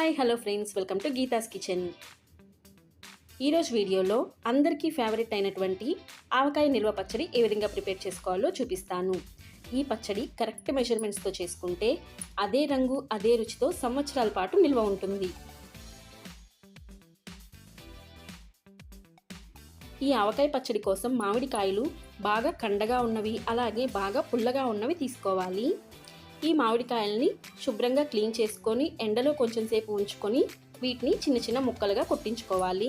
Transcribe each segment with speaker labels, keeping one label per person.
Speaker 1: Hi hello friends welcome to Geetha's kitchen ఈరోజు వీడియోలో అందరికీ ఫేవరెట్ అయినటువంటి ఆవకాయ నిల్వ పచ్చడి ఏ విధంగా ప్రిపేర్ చేసుకోవాలో చూపిస్తాను. ఈ పచ్చడి కరెక్ట్ మెజర్మెంట్స్తో చేసుకుంటే అదే రంగు అదే రుచితో సంవత్సరాల పాటు నిల్వ ఉంటుంది. ఈ ఆవకాయ పచ్చడి కోసం మామిడికాయలు బాగా కండగా ఉన్నవి అలాగే బాగా పుల్లగా ఉన్నవి తీసుకోవాలి. ఈ మామిడికాయల్ని శుభ్రంగా క్లీన్ చేసుకొని ఎండలో కొంచెం సేపు ఉంచుకొని వీటిని చిన్న చిన్న ముక్కలుగా కొట్టించుకోవాలి.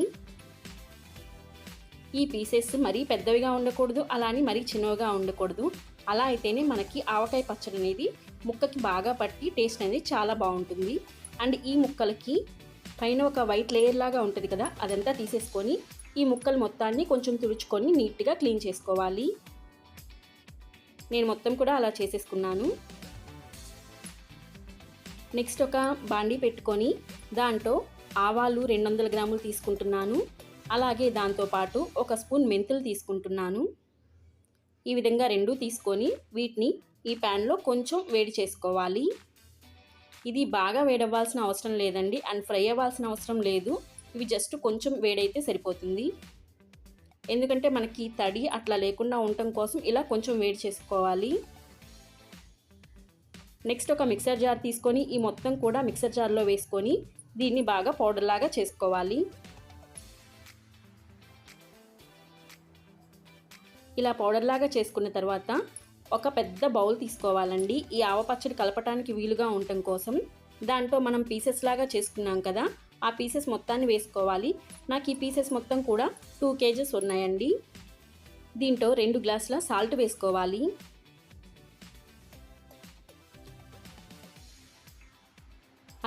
Speaker 1: ఈ పీసెస్ మరీ పెద్దవిగా ఉండకూడదు అలానే మరీ చిన్నవిగా ఉండకూడదు. అలా అయితేనే మనకి ఆవకాయ పచ్చడి అనేది ముక్కకి బాగా పట్టి టేస్ట్ అనేది చాలా బాగుంటుంది. అండ్ ఈ ముక్కలకి పైన ఒక వైట్ లేయర్ లాగా ఉంటుంది కదా అదంతా తీసేసుకొని ఈ ముక్కలు మొత్తాన్ని కొంచెం తుడుచుకొని నీట్గా క్లీన్ చేసుకోవాలి. నేను మొత్తం కూడా అలా చేసేసుకున్నాను. నెక్స్ట్ ఒక బాండీ పెట్టుకొని దాంట్లో ఆవాలు రెండు వందల గ్రాములు తీసుకుంటున్నాను. అలాగే దాంతోపాటు ఒక స్పూన్ మెంతులు తీసుకుంటున్నాను. ఈ విధంగా రెండు తీసుకొని వీటిని ఈ ప్యాన్లో కొంచెం వేడి చేసుకోవాలి. ఇది బాగా వేడవ్వాల్సిన అవసరం లేదండి. అండ్ ఫ్రై అవ్వాల్సిన అవసరం లేదు. ఇవి జస్ట్ కొంచెం వేడైతే సరిపోతుంది. ఎందుకంటే మనకి తడి అట్లా లేకుండా ఉండటం కోసం ఇలా కొంచెం వేడి చేసుకోవాలి. నెక్స్ట్ ఒక మిక్సర్ జార్ తీసుకొని ఈ మొత్తం కూడా మిక్సర్ జార్లో వేసుకొని దీన్ని బాగా పౌడర్ లాగా చేసుకోవాలి. ఇలా పౌడర్ లాగా చేసుకున్న తర్వాత ఒక పెద్ద బౌల్ తీసుకోవాలండి. ఈ ఆవపచ్చడి కలపటానికి వీలుగా ఉండటం కోసం దాంట్లో మనం పీసెస్ లాగా చేసుకున్నాం కదా ఆ పీసెస్ మొత్తాన్ని వేసుకోవాలి. నాకు ఈ పీసెస్ మొత్తం కూడా టూ కేజెస్ ఉన్నాయండి. దీంట్లో రెండు గ్లాసుల సాల్ట్ వేసుకోవాలి.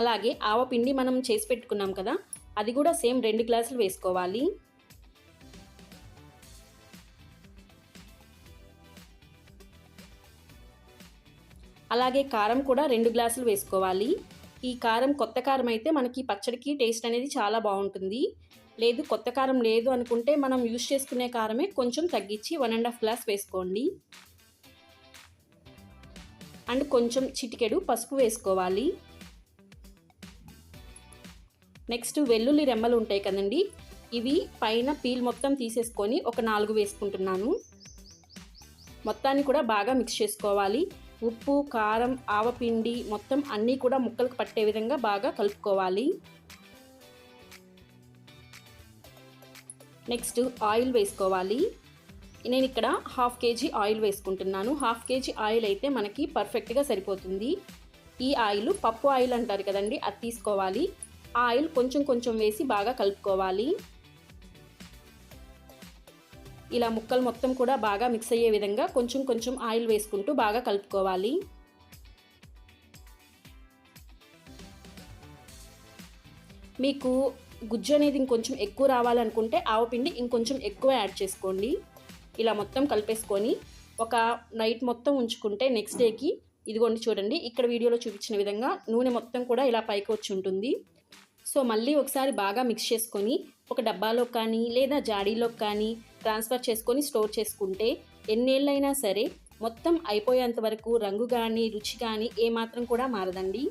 Speaker 1: అలాగే ఆవపిండి మనం చేసి పెట్టుకున్నాం కదా అది కూడా సేమ్ రెండు గ్లాసులు వేసుకోవాలి. అలాగే కారం కూడా రెండు గ్లాసులు వేసుకోవాలి. ఈ కారం కొత్త కారం అయితే మనకి పచ్చడికి టేస్ట్ అనేది చాలా బాగుంటుంది. లేదు కొత్త కారం లేదు అనుకుంటే మనం యూజ్ చేసుకునే కారమే కొంచెం తగ్గించి వన్ అండ్ హాఫ్ గ్లాస్ వేసుకోండి. అండ్ కొంచెం చిటికెడు పసుపు వేసుకోవాలి. నెక్స్ట్ వెల్లుల్లి రెమ్మలు ఉంటాయి కదండి ఇవి పైన పీల్ మొత్తం తీసేసుకొని ఒక నాలుగు వేసుకుంటున్నాను. మొత్తాన్ని కూడా బాగా మిక్స్ చేసుకోవాలి. ఉప్పు కారం ఆవపిండి మొత్తం అన్నీ కూడా ముక్కలకు పట్టే విధంగా బాగా కలుపుకోవాలి. నెక్స్ట్ ఆయిల్ వేసుకోవాలి. నేను ఇక్కడ హాఫ్ కేజీ ఆయిల్ వేసుకుంటున్నాను. హాఫ్ కేజీ ఆయిల్ అయితే మనకి పర్ఫెక్ట్గా సరిపోతుంది. ఈ ఆయిల్ పప్పు ఆయిల్ అంటారు కదండి అది తీసుకోవాలి. ఆయిల్ కొంచెం కొంచెం వేసి బాగా కలుపుకోవాలి. ఇలా ముక్కలు మొత్తం కూడా బాగా మిక్స్ అయ్యే విధంగా కొంచెం కొంచెం ఆయిల్ వేసుకుంటూ బాగా కలుపుకోవాలి. మీకు గుజ్జు అనేది ఇంకొంచెం ఎక్కువ రావాలనుకుంటే ఆవపిండి ఇంకొంచెం ఎక్కువ యాడ్ చేసుకోండి. ఇలా మొత్తం కలిపేసుకొని ఒక నైట్ మొత్తం ఉంచుకుంటే నెక్స్ట్ డేకి ఇదిగోండి చూడండి ఇక్కడ వీడియోలో చూపించిన విధంగా నూనె మొత్తం కూడా ఇలా పైకి వచ్చి ఉంటుంది. సో మళ్ళీ ఒకసారి బాగా మిక్స్ చేసుకొని ఒక డబ్బాలో కానీ లేదా జాడీలో కానీ ట్రాన్స్ఫర్ చేసుకొని స్టోర్ చేసుకుంటే ఎన్నేళ్ళైనా సరే మొత్తం అయిపోయేంత వరకు రంగు కానీ రుచి కానీ ఏమాత్రం కూడా మారదండి.